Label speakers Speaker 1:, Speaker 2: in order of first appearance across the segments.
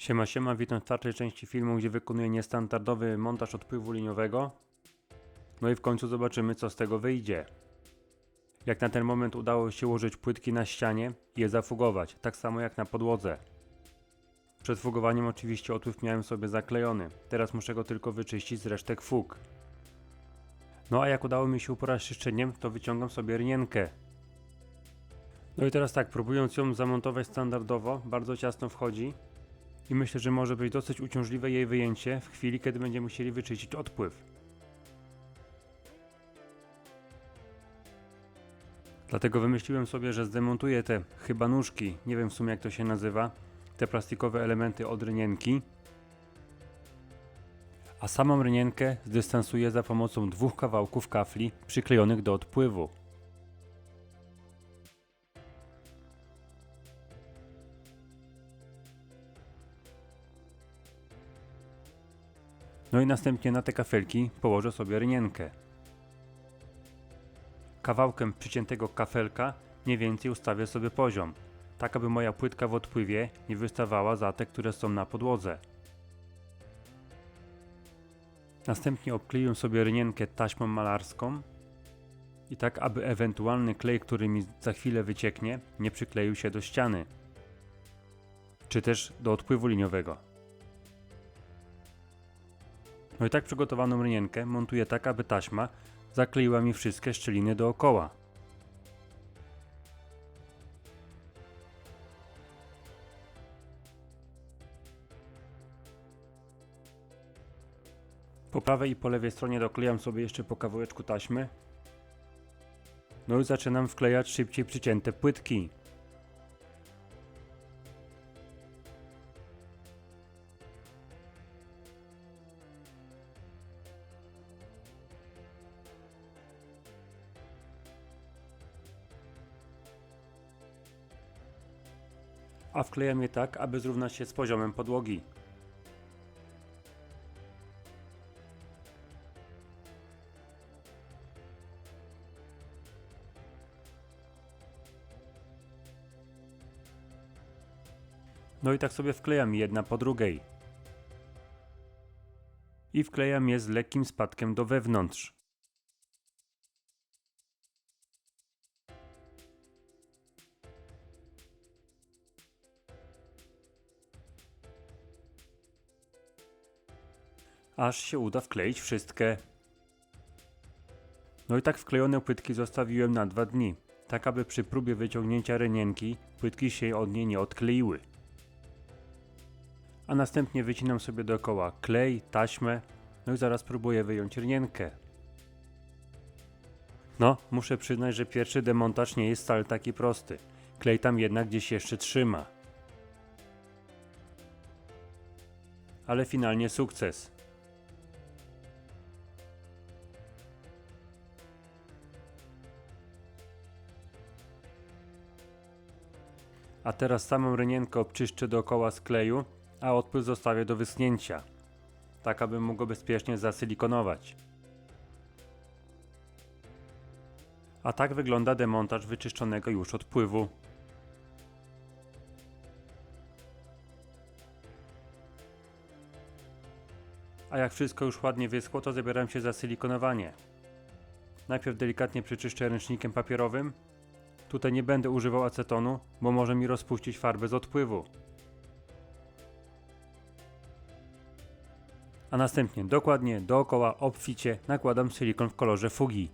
Speaker 1: Siema, siema, witam w czwartej części filmu, gdzie wykonuję niestandardowy montaż odpływu liniowego. No i w końcu zobaczymy, co z tego wyjdzie. Jak na ten moment udało się ułożyć płytki na ścianie i je zafugować, tak samo jak na podłodze. Przed fugowaniem oczywiście odpływ miałem sobie zaklejony, teraz muszę go tylko wyczyścić z resztek fug. No a jak udało mi się uporać z czyszczeniem, to wyciągam sobie rynienkę. No i teraz tak, próbując ją zamontować standardowo, bardzo ciasno wchodzi, i myślę, że może być dosyć uciążliwe jej wyjęcie w chwili, kiedy będziemy musieli wyczyścić odpływ. Dlatego wymyśliłem sobie, że zdemontuję te chyba nóżki, nie wiem w sumie jak to się nazywa, te plastikowe elementy od rynienki, a samą rynienkę zdystansuję za pomocą dwóch kawałków kafli przyklejonych do odpływu. No i następnie na te kafelki położę sobie rynienkę. Kawałkiem przyciętego kafelka mniej więcej ustawię sobie poziom, tak aby moja płytka w odpływie nie wystawała za te, które są na podłodze. Następnie obkleję sobie rynienkę taśmą malarską i tak aby ewentualny klej, który mi za chwilę wycieknie, nie przykleił się do ściany, czy też do odpływu liniowego. No i tak przygotowaną rynienkę montuję tak, aby taśma zakleiła mi wszystkie szczeliny dookoła. Po prawej i po lewej stronie doklejam sobie jeszcze po kawałeczku taśmy. No i zaczynam wklejać szybciej przycięte płytki. A wklejam je tak, aby zrównać się z poziomem podłogi. No i tak sobie wklejam jedna po drugiej. I wklejam je z lekkim spadkiem do wewnątrz. Aż się uda wkleić wszystkie. No i tak wklejone płytki zostawiłem na dwa dni, tak aby przy próbie wyciągnięcia rynienki płytki się od niej nie odkleiły. A następnie wycinam sobie dookoła klej, taśmę, no i zaraz próbuję wyjąć rynienkę. No, muszę przyznać, że pierwszy demontaż nie jest wcale taki prosty. Klej tam jednak gdzieś jeszcze trzyma. Ale finalnie sukces. A teraz samą rynienkę obczyszczę dookoła skleju, a odpływ zostawię do wyschnięcia, tak aby mógł go bezpiecznie zasylikonować. A tak wygląda demontaż wyczyszczonego już odpływu. A jak wszystko już ładnie wyschło, to zabieram się za silikonowanie. Najpierw delikatnie przeczyszczę ręcznikiem papierowym, Tutaj nie będę używał acetonu, bo może mi rozpuścić farbę z odpływu. A następnie dokładnie dookoła obficie nakładam silikon w kolorze fugi.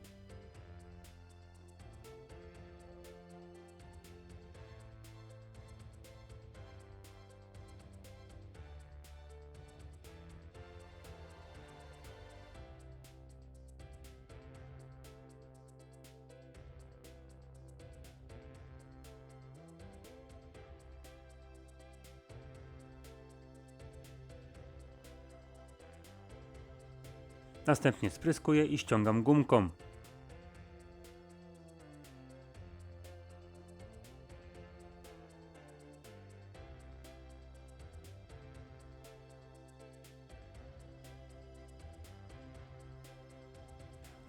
Speaker 1: Następnie spryskuję i ściągam gumką.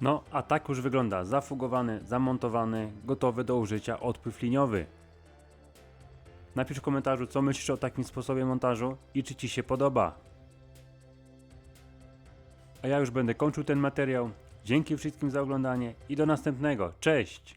Speaker 1: No, a tak już wygląda zafugowany, zamontowany, gotowy do użycia odpływ liniowy. Napisz w komentarzu, co myślisz o takim sposobie montażu i czy Ci się podoba. A ja już będę kończył ten materiał. Dzięki wszystkim za oglądanie i do następnego. Cześć!